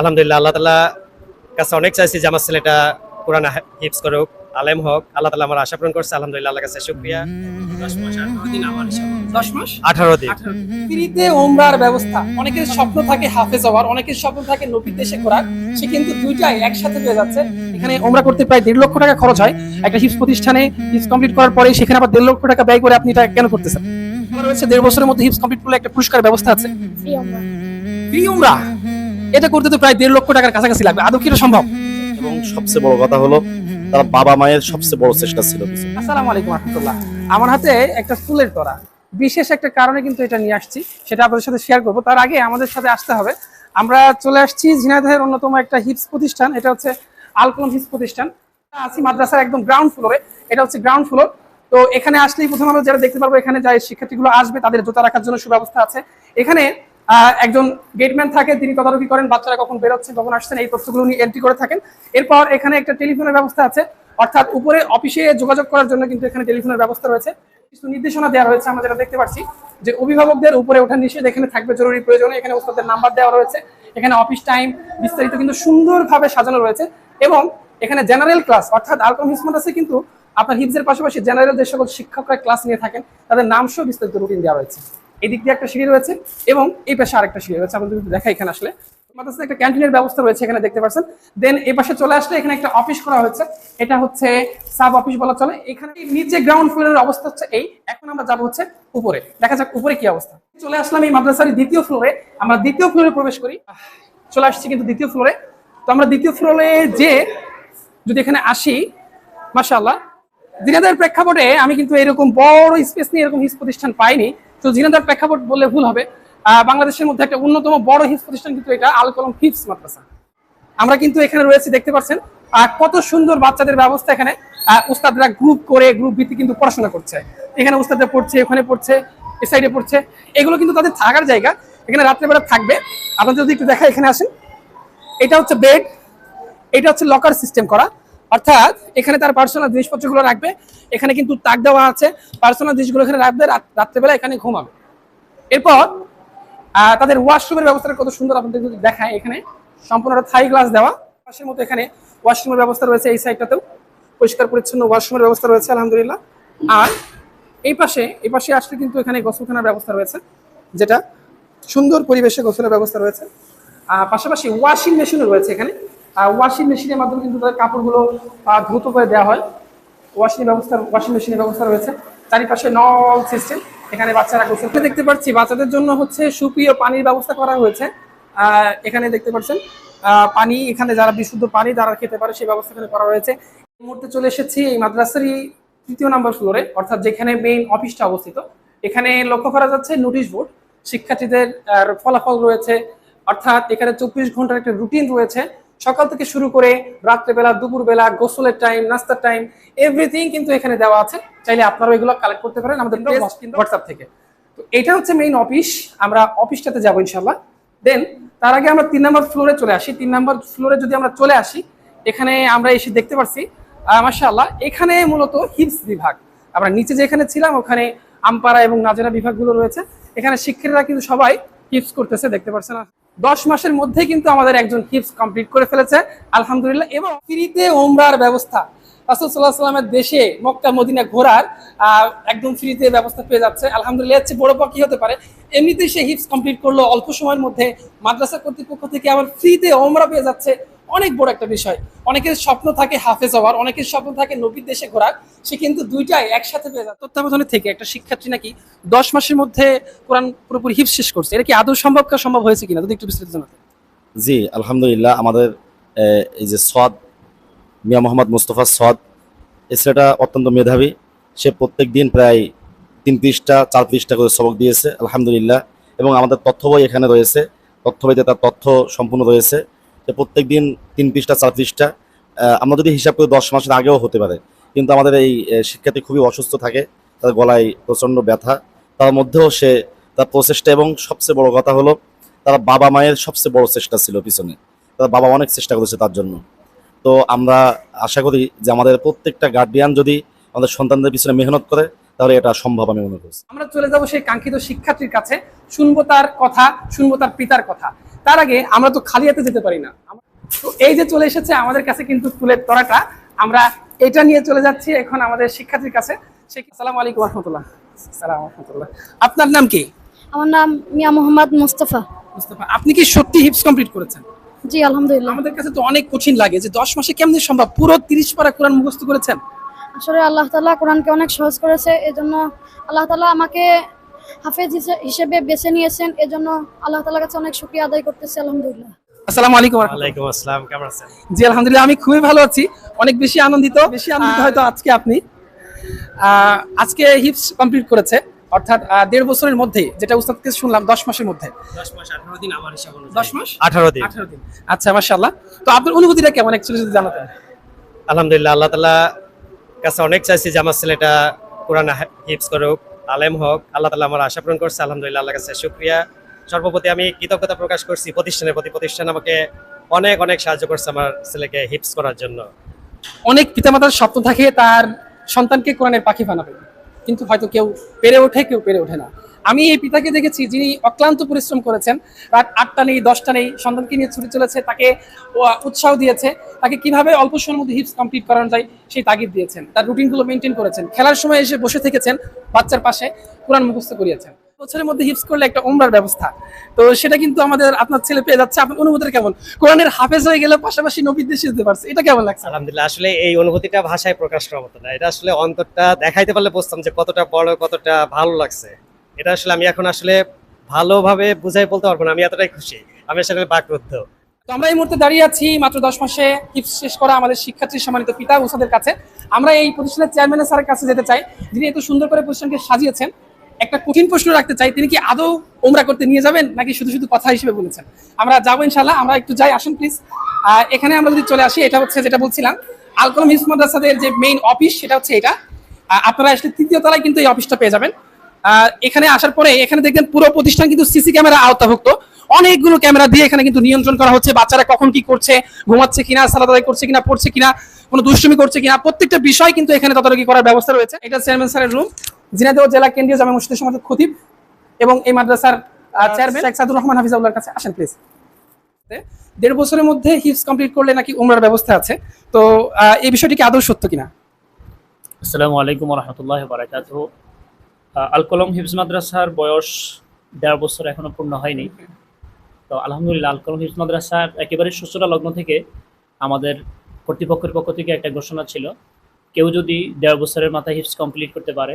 আলহামদুলিল্লাহ আল্লাহ তালা কাছে অনেক চাইছি যে আমার ছেলেটা কোরআন হিপস করুক আলেম হোক। আল্লাহ তালা আমার আশা পূরণ করছে আলহামদুলিল্লাহ আল্লাহ কাছে শুক্রিয়া। আঠারো দিন ফ্রিতে ওমরার ব্যবস্থা। অনেকের স্বপ্ন থাকে হাফেজ হওয়ার অনেকের স্বপ্ন থাকে নবীর দেশে ঘোরার। সে কিন্তু দুইটাই একসাথে পেয়ে যাচ্ছে। এখানে ওমরা করতে প্রায় দেড় লক্ষ টাকা খরচ হয়। একটা হিপস প্রতিষ্ঠানে হিপস কমপ্লিট করার পরে সেখানে আবার দেড় লক্ষ টাকা ব্যয় করে আপনি এটা কেন করতেছেন? রয়েছে দেড় বছরের মধ্যে হিপস কমপ্লিট করলে একটা পুরস্কার ব্যবস্থা আছে? ফ্রি ওমরা এটা করতে তো প্রায় দেড় লক্ষ টাকার কাছাকাছি লাগবে। আদৌ কি এটা সম্ভব? এবং সবচেয়ে বড় কথা হলো তার বাবা মায়ের সবচেয়ে বড় চেষ্টা ছিল আসসালামু আলাইকুম রহমতুল্লাহ। আমার হাতে একটা ফুলের তোড়া। বিশেষ একটা কারণে কিন্তু এটা নিয়ে আসছি। সেটা আপনাদের সাথে শেয়ার করব। তার আগে আমাদের সাথে আসতে হবে। আমরা চলে আসছি ঝিনাইদহের অন্যতম একটা হিপস প্রতিষ্ঠান। এটা হচ্ছে আলকলম হিপস প্রতিষ্ঠান। আছি মাদ্রাসার একদম গ্রাউন্ড ফ্লোরে এটা হচ্ছে গ্রাউন্ড ফ্লোর তো এখানে আসলেই প্রথম আমরা যারা দেখতে পারব এখানে যাই শিক্ষার্থীগুলো আসবে তাদের জুতা রাখার জন্য সুব্যবস্থা আছে। এখানে একজন গেটম্যান থাকে, তিনি তদারকি করেন, বাচ্চারা কখন বেরোচ্ছে, কখন আসছেন এই তথ্যগুলো উনি এন্ট্রি করে থাকেন। এরপর এখানে একটা টেলিফোনের ব্যবস্থা আছে, অর্থাৎ উপরে অফিসে যোগাযোগ করার জন্য কিন্তু এখানে টেলিফোনের ব্যবস্থা রয়েছে। কিছু নির্দেশনা দেওয়া রয়েছে, আমরা যেটা দেখতে পাচ্ছি, যে অভিভাবকদের উপরে ওঠা নিষেধ এখানে থাকবে জরুরি প্রয়োজনে, এখানে ওস্তাদের নাম্বার দেওয়া রয়েছে। এখানে অফিস টাইম বিস্তারিত কিন্তু সুন্দরভাবে সাজানো রয়েছে এবং এখানে জেনারেল ক্লাস অর্থাৎ আলকম হিসমত আছে কিন্তু আপনার হিপসের পাশাপাশি জেনারেল যে সকল শিক্ষকরা ক্লাস নিয়ে থাকেন, তাদের নাম সহ বিস্তারিত রুটিন দেওয়া রয়েছে। এই দিক দিয়ে একটা সিঁড়ি রয়েছে এবং এই পাশে আরেকটা সিঁড়ি রয়েছে। যদি দেখা এখানে আসলে। মাদ্রাসায় একটা ক্যান্টিনের ব্যবস্থা রয়েছে এখানে, দেখতে পাচ্ছেন। দেন এই পাশে চলে আসলে এখানে একটা অফিস করা হয়েছে। এটা হচ্ছে সাব অফিস বলা চলে। এখানে নিচে গ্রাউন্ড ফ্লোরের অবস্থা হচ্ছে এই। এখন আমরা যাব হচ্ছে উপরে। দেখা যাক উপরে কি অবস্থা। চলে আসলাম এই মাদ্রাসার দ্বিতীয় ফ্লোরে আমরা দ্বিতীয় ফ্লোরে প্রবেশ করি। চলে আসছি কিন্তু দ্বিতীয় ফ্লোরে তো আমরা দ্বিতীয় ফ্লোরে যে, যদি এখানে আসি, মাশাআল্লাহ। জিনাদার প্রেক্ষাপটে আমি কিন্তু এরকম বড় স্পেস নিয়ে এরকম হিস প্রতিষ্ঠান পাইনি। তো জিনাদার প্রেক্ষাপট বললে ভুল হবে। বাংলাদেশের মধ্যে একটা অন্যতম বড় হিস প্রতিষ্ঠান কিন্তু এটা, আল কলম হিপস মাদ্রাসা। আমরা কিন্তু এখানে রয়েছে, দেখতে পাচ্ছেন। কত সুন্দর বাচ্চাদের ব্যবস্থা এখানে। উস্তাদরা গ্রুপ করে গ্রুপ ভিত্তিক কিন্তু পড়াশোনা করছে। এখানে উস্তাদরা পড়ছে, ওখানে পড়ছে, এ সাইডে পড়ছে। এগুলো কিন্তু তাদের থাকার জায়গা। এখানে রাত্রেবেলা থাকবে। আপনাদের যদি একটু দেখা এখানে আসেন। এটা হচ্ছে বেড এটা হচ্ছে লকার সিস্টেম করা। অর্থাৎ এখানে তার পার্সোনাল জিনিসপত্রগুলো রাখবে, এখানে কিন্তু তাক দেওয়া আছে পার্সোনাল জিনিসগুলো এখানে রাখবে, রাত- রাত্রেবেলা এখানে ঘুমাবে। এরপর তাদের ওয়াশরুমের ব্যবস্থাটা কত সুন্দর আপনাদের যদি দেখায় এখানে সম্পূর্ণ থাই গ্লাস দেওয়া। পাশের মতো এখানে ওয়াশরুমের ব্যবস্থা রয়েছে এই সাইডটাতেও পরিষ্কার, পরিচ্ছন্ন ওয়াশরুমের ব্যবস্থা রয়েছে, আলহামদুলিল্লাহ। আর এই পাশে এই পাশে আসলে কিন্তু এখানে গোসলখানার ব্যবস্থা রয়েছে, যেটা সুন্দর পরিবেশে গোসলের ব্যবস্থা রয়েছে। পাশাপাশি ওয়াশিং মেশিনও রয়েছে এখানে। ওয়াশিং মেশিনের মাধ্যমে কিন্তু তাদের কাপড়গুলো দ্রুত করে দেওয়া হয়। ওয়াশিং ব্যবস্থা ওয়াশিং মেশিনের ব্যবস্থা রয়েছে। চারিপাশে নল সিস্টেম এখানে বাচ্চারা গোসল দেখতে পাচ্ছি। বাচ্চাদের জন্য হচ্ছে সুপ্রিয় পানির ব্যবস্থা করা হয়েছে। এখানে দেখতে পাচ্ছেন পানি, এখানে যারা বিশুদ্ধ পানি যারা খেতে পারে, সেই ব্যবস্থা এখানে করা রয়েছে। এই মুহূর্তে চলে এসেছি এই মাদ্রাসারই তৃতীয় নম্বর ফ্লোরে অর্থাৎ যেখানে মেইন অফিসটা অবস্থিত। এখানে লক্ষ্য করা যাচ্ছে নোটিশ বোর্ড শিক্ষার্থীদের ফলাফল রয়েছে। অর্থাৎ এখানে চব্বিশ ঘণ্টার একটা রুটিন রয়েছে। সকাল থেকে শুরু করে রাত্রেবেলা দুপুরবেলা গোসলের টাইম নাস্তার টাইম এভরিথিং কিন্তু এখানে দেওয়া আছে। চাইলে আপনারা এগুলো কালেক্ট করতে পারেন আমাদের হোয়াটসঅ্যাপ থেকে। তো এটা হচ্ছে মেইন অফিস আমরা অফিসটাতে যাব ইনশাল্লাহ দেন তার আগে আমরা তিন নম্বর ফ্লোরে চলে আসি। তিন নম্বর ফ্লোরে যদি আমরা চলে আসি এখানে আমরা এসে দেখতে পাচ্ছি মাশাআল্লাহ এখানে মূলত হিপস বিভাগ। আমরা নিচে যেখানে ছিলাম ওখানে আমপাড়া এবং নাজেরা বিভাগগুলো রয়েছে। এখানে শিক্ষার্থীরা কিন্তু সবাই হিপস করতেছে দেখতে পাচ্ছেন দশ মাসের মধ্যেই কিন্তু আমাদের একজন হিপস কমপ্লিট করে ফেলেছে। আলহামদুলিল্লাহ, এবং ফ্রিতে ওমরার ব্যবস্থা। রাসুল সাল্লাহ সাল্লামের দেশে মক্কা, মদিনা ঘোরার একদম ফ্রিতে ব্যবস্থা পেয়ে যাচ্ছে। আলহামদুলিল্লাহ হচ্ছে বড় পাখি হতে পারে? এমনিতেই সে হিপস কমপ্লিট করল অল্প সময়ের মধ্যে। মাদ্রাসা কর্তৃপক্ষ থেকে আবার ফ্রিতে ওমরা পেয়ে যাচ্ছে। অনেক বড় একটা বিষয়। অনেকের স্বপ্ন থাকে হাফেজ হওয়ার, অনেকের স্বপ্ন থাকে নবীর দেশে ঘোরার। সে কিন্তু দুইটাই একসাথে পেয়ে যায় তত্ত্বাবধানে থেকে একটা শিক্ষার্থী নাকি দশ মাসের মধ্যে কোরআন পুরোপুরি হিপস শেষ করছে। এটা কি আদৌ সম্ভব কা সম্ভব হয়েছে কিনা? যদি একটু বিস্তারিত জানাতে জি, আলহামদুলিল্লাহ, আমাদের এই যে সদ মিয়া মোহাম্মদ মুস্তফা সদ এই ছেলেটা অত্যন্ত মেধাবী। সে প্রত্যেক দিন প্রায় তিন পৃষ্ঠা চার পৃষ্ঠা করে সবক দিয়েছে, আলহামদুলিল্লাহ। এবং আমাদের তথ্য বই এখানে রয়েছে। তথ্য বইতে তার তথ্য সম্পূর্ণ রয়েছে। যে প্রত্যেক দিন তিন পৃষ্ঠা চার পৃষ্ঠা আমরা যদি হিসাব করি দশ মাসের আগেও হতে পারে। কিন্তু আমাদের এই শিক্ষার্থী খুবই অসুস্থ থাকে, তার গলায় প্রচণ্ড ব্যথা। তার মধ্যেও সে তার প্রচেষ্টা এবং সবচেয়ে বড় কথা হলো, তার বাবা মায়ের সবচেয়ে বড় চেষ্টা ছিল পিছনে। তার বাবা অনেক চেষ্টা করেছে তার জন্য। তো আমরা আশা করি যে আমাদের প্রত্যেকটা গার্ডিয়ান যদি আমাদের সন্তানদের পিছনে মেহনত করে তাহলে এটা সম্ভব আমি মনে করছি। আমরা চলে যাব সেই কাঙ্ক্ষিত শিক্ষার্থীর কাছে। শুনব তার কথা শুনব তার পিতার কথা। তার আগে আমরা তো খালি হাতে যেতে পারি না। তো এই যে চলে এসেছে আমাদের কাছে কিন্তু ফুলের তরাটা। আমরা এটা নিয়ে চলে যাচ্ছি এখন আমাদের শিক্ষার্থীর কাছে। সে আসসালামু আলাইকুম রহমতুল্লাহ। সালাম রহমতুল্লাহ। আপনার নাম কি? আমার নাম মিয়া মোহাম্মদ মুস্তফা। মুস্তাফা আপনি কি সত্যি হিপস কমপ্লিট করেছেন? জি আলহামদুলিল্লাহ। আমাদের কাছে তো অনেক কঠিন লাগে যে দশ মাসে কেমনি সম্ভব? পুরো তিরিশ পারা কোরআন মুখস্থ করেছেন? আসলে আল্লাহ তাআলা কোরআনকে অনেক সহজ করেছে এজন্য আল্লাহ তাআলা আমাকে হাফেজ হিসেবে বেছে নিয়েছেন এজন্য আল্লাহ তাআলার কাছে অনেক শুকরিয়া আদায় করতেছি আলহামদুলিল্লাহ। আসসালামু আলাইকুম ওয়ালাইকুম আসসালাম কেমন আছেন? জি আলহামদুলিল্লাহ আমি খুবই ভালো আছি। অনেক বেশি আনন্দিত। বেশি আনন্দিত। হয়তো আজকে আপনি আহ, আজকে হিপস কমপ্লিট করেছে। অর্থাৎ দেড় বছরের মধ্যে যেটা উস্তাদকে শুনলাম দশ মাসের মধ্যে। দশ মাস আঠারো দিন আমার হিসাব দশ মাস? আঠারো দিন। আচ্ছা মাশাআল্লাহ। তো আপনার অনুভূতিটা কেমন? অ্যাকচুয়ালি যদি জানাতেন। আলহামদুলিল্লাহ আল্লাহ তালা কাছে অনেক চাইছি যে আমার ছেলেটা কোরআন হিপস করুক আলেম হোক। আল্লাহ তালা আমার আশা পূরণ করছে আলহামদুলিল্লাহ আল্লাহ কাছে শুক্রিয়া। সর্বপ্রতি আমি কৃতজ্ঞতা প্রকাশ করছি প্রতিষ্ঠানের প্রতি। প্রতিষ্ঠান আমাকে অনেক অনেক সাহায্য করছে আমার ছেলেকে হিপস করার জন্য। অনেক পিতামাতার স্বপ্ন থাকে তার সন্তানকে কোরআনের পাখি বানাবে। কিন্তু হয়তো কেউ পেরে ওঠে, কেউ পেরে ওঠে না। আমি এই পিতাকে দেখেছি যিনি অক্লান্ত পরিশ্রম করেছেন। রাত আটটা নেই, দশটা নেই, সন্তানকে নিয়ে ছুটে চলেছে, তাকে উৎসাহ দিয়েছে, তাকে কীভাবে অল্প সময়ের মধ্যে হিপস কমপ্লিট করানো যায় সেই তাগিদ দিয়েছেন। তার রুটিনগুলো মেনটেন করেছেন। খেলার সময় এসে বসে থেকেছেন বাচ্চার পাশে, কোরআন মুখস্থ করিয়েছেন। বছরের মধ্যে হিপস করলে একটা উমরার ব্যবস্থা। তো সেটা কিন্তু আমাদের আপনার ছেলে পেয়ে যাচ্ছে। আপনার অনুভূতিটা কেমন? কোরআনের হাফেজ হয়ে গেলে পাশাপাশি নবীর দেশে যেতে পারছে। এটা কেমন লাগছে? আলহামদুলিল্লাহ আসলে এই অনুভূতিটা ভাষায় প্রকাশ করার মতো না। এটা আসলে অন্তরটা দেখাইতে পারলে বুঝতাম যে কতটা বড় কতটা ভালো লাগছে। এটা আসলে আমি এখন আসলে ভালোভাবে বুঝাই বলতে পারব না। আমি এতটাই খুশি। আমি আসলে বাকরুদ্ধ। তো আমরা এই মুহূর্তে দাঁড়িয়ে আছি মাত্র দশ মাসে হিপস শেষ করা আমাদের শিক্ষার্থী সম্মানিত পিতা উসাদের কাছে। আমরা এই প্রতিষ্ঠানের চেয়ারম্যানের স্যারের কাছে যেতে চাই। যিনি এত সুন্দর করে প্রতিষ্ঠানকে সাজিয়েছেন একটা কঠিন প্রশ্ন রাখতে চাই, তিনি কি আদৌ ওমরা করতে নিয়ে যাবেন, নাকি শুধু শুধু কথা হিসেবে বলেছেন? আমরা যাব ইনশাল্লাহ আমরা একটু যাই, আসুন প্লিজ এখানে আমরা যদি চলে আসি, এটা হচ্ছে যেটা বলছিলাম, আলকলম হিফস মাদ্রাসাদের যে মেইন অফিস সেটা হচ্ছে এটা। আপনারা আসলে তৃতীয় তলায় কিন্তু এই অফিসটা পেয়ে যাবেন। এখানে আসার পরে, এখানে দেখবেন পুরো প্রতিষ্ঠান কিন্তু সিসি ক্যামেরা আওতাভুক্ত। অনেকগুলো ক্যামেরা দিয়ে এখানে কিন্তু নিয়ন্ত্রণ করা হচ্ছে, বাচ্চারা কখন কি করছে, ঘুমাচ্ছে কিনা সালাদ আদায় করছে কিনা, পড়ছে কিনা, কোনো দুষ্টুমি করছে কিনা, প্রত্যেকটা বিষয় কিন্তু এখানে তদারকি করার ব্যবস্থা রয়েছে। এটা চেয়ারম্যান স্যারের রুম ঝিনাইদহ জেলা কেন্দ্রীয় জামা মসজিদের সমাজের খতিব এবং এই মাদ্রাসার চেয়ারম্যান শেখ সাদুর রহমান হাফিজাউল্লাহর কাছে আসেন প্লিজ দেড় বছরের মধ্যে হিপস কমপ্লিট করলে নাকি উমরার ব্যবস্থা আছে। তো এই বিষয়টি কি আদৌ সত্য কিনা? আসসালামু আলাইকুম রহমতুল্লাহ বারাকাত আল কলম হিফজ মাদ্রাসার বয়স দেড় বছর এখনও পূর্ণ হয়নি। তো আলহামদুলিল্লাহ আল কলম হিফজ মাদ্রাসার একেবারে সূচনা লগ্ন থেকে আমাদের কর্তৃপক্ষের পক্ষ থেকে একটা ঘোষণা ছিল কেউ যদি দেড় বছরের মাথায় হিপস কমপ্লিট করতে পারে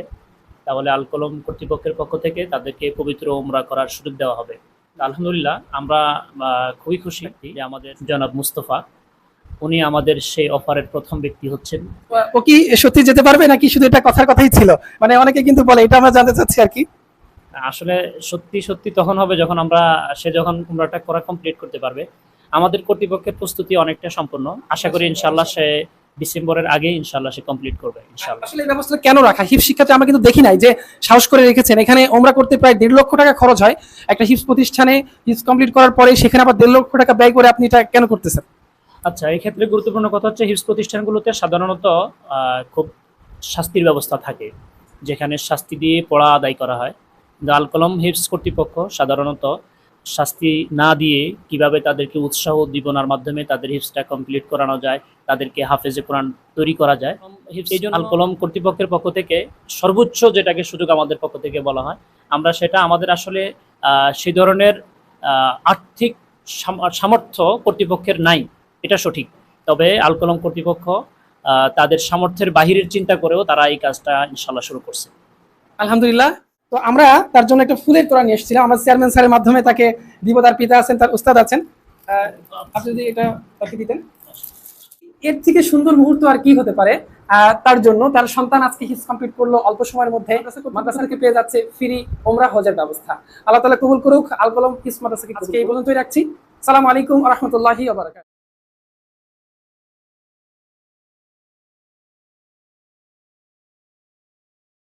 তাহলে আল কলম কর্তৃপক্ষের পক্ষ থেকে তাদেরকে পবিত্র ওমরা করার সুযোগ দেওয়া হবে। আলহামদুলিল্লাহ আমরা খুবই খুশি যে আমাদের জনাব মুস্তফা উনি আমাদের সেই অফারের প্রথম ব্যক্তি হচ্ছেন। ও কি সত্যি যেতে পারবে নাকি শুধু এটা কথার কথাই ছিল? মানে অনেকে কিন্তু বলে এটা আমরা জানতে চাচ্ছি আর কি। আসলে সত্যি সত্যি তখন হবে যখন আমরা সে যখন উমরাটা করা কমপ্লিট করতে পারবে। আমাদের কর্তৃপক্ষের প্রস্তুতি অনেকটা সম্পূর্ণ আশা করি ইনশাল্লাহ সে ডিসেম্বরের আগে ইনশাল্লাহ সে কমপ্লিট করবে ইনশাল্লাহ আসলে এই ব্যবস্থা কেন রাখা? হিপ শিক্ষাতে আমরা কিন্তু দেখি নাই যে সাহস করে রেখেছেন। এখানে ওমরা করতে প্রায় দেড় লক্ষ টাকা খরচ হয়। একটা হিপস প্রতিষ্ঠানে হিপস কমপ্লিট করার পরে সেখানে আবার দেড় লক্ষ টাকা ব্যয় করে আপনি এটা কেন করতেছেন? আচ্ছা এই ক্ষেত্রে গুরুত্বপূর্ণ কথা হচ্ছে হিপস প্রতিষ্ঠানগুলোতে সাধারণত খুব শাস্তির ব্যবস্থা থাকে যেখানে শাস্তি দিয়ে পড়া আদায় করা হয়। আল কলম হিপস কর্তৃপক্ষ সাধারণত শাস্তি না দিয়ে কীভাবে তাদেরকে উৎসাহ উদ্দীপনার মাধ্যমে তাদের হিপসটা কমপ্লিট করানো যায় তাদেরকে হাফেজে কোরআন তৈরি করা যায় এই জন্য আল কলম কর্তৃপক্ষের পক্ষ থেকে সর্বোচ্চ যেটাকে সুযোগ আমাদের পক্ষ থেকে বলা হয় আমরা সেটা আমাদের আসলে আহ, সেই ধরনের আহ, আর্থিক সামর্থ্য কর্তৃপক্ষের নাই এটা সঠিক। তবে আল কলম কর্তৃপক্ষ আহ, তাদের সামর্থ্যের বাহিরের চিন্তা করেও তারা এই কাজটা ইনশাল্লাহ শুরু করছে। আলহামদুলিল্লাহ তো আমরা তার জন্য একটা ফুলের তোড়া নিয়ে এসেছিলাম। আমার চেয়ারম্যান স্যারের মাধ্যমে তাকে দিব তার পিতা আছেন তার উস্তাদ আছেন। আপনি যদি এটা তাকে দিতেন। এর থেকে সুন্দর মুহূর্ত আর কি হতে পারে? আহ, তার জন্য তার সন্তান আজকে হিস কমপ্লিট করল অল্প সময়ের মধ্যে। মাদ্রাসা থেকে পেয়ে যাচ্ছে ফ্রি ওমরা হজের ব্যবস্থা। আল্লাহ তালা কবুল করুক। আল কলম হিস মাদ্রাসাকে আজকে এই পর্যন্তই রাখছি। সালাম আলাইকুম রহমতুল্লাহি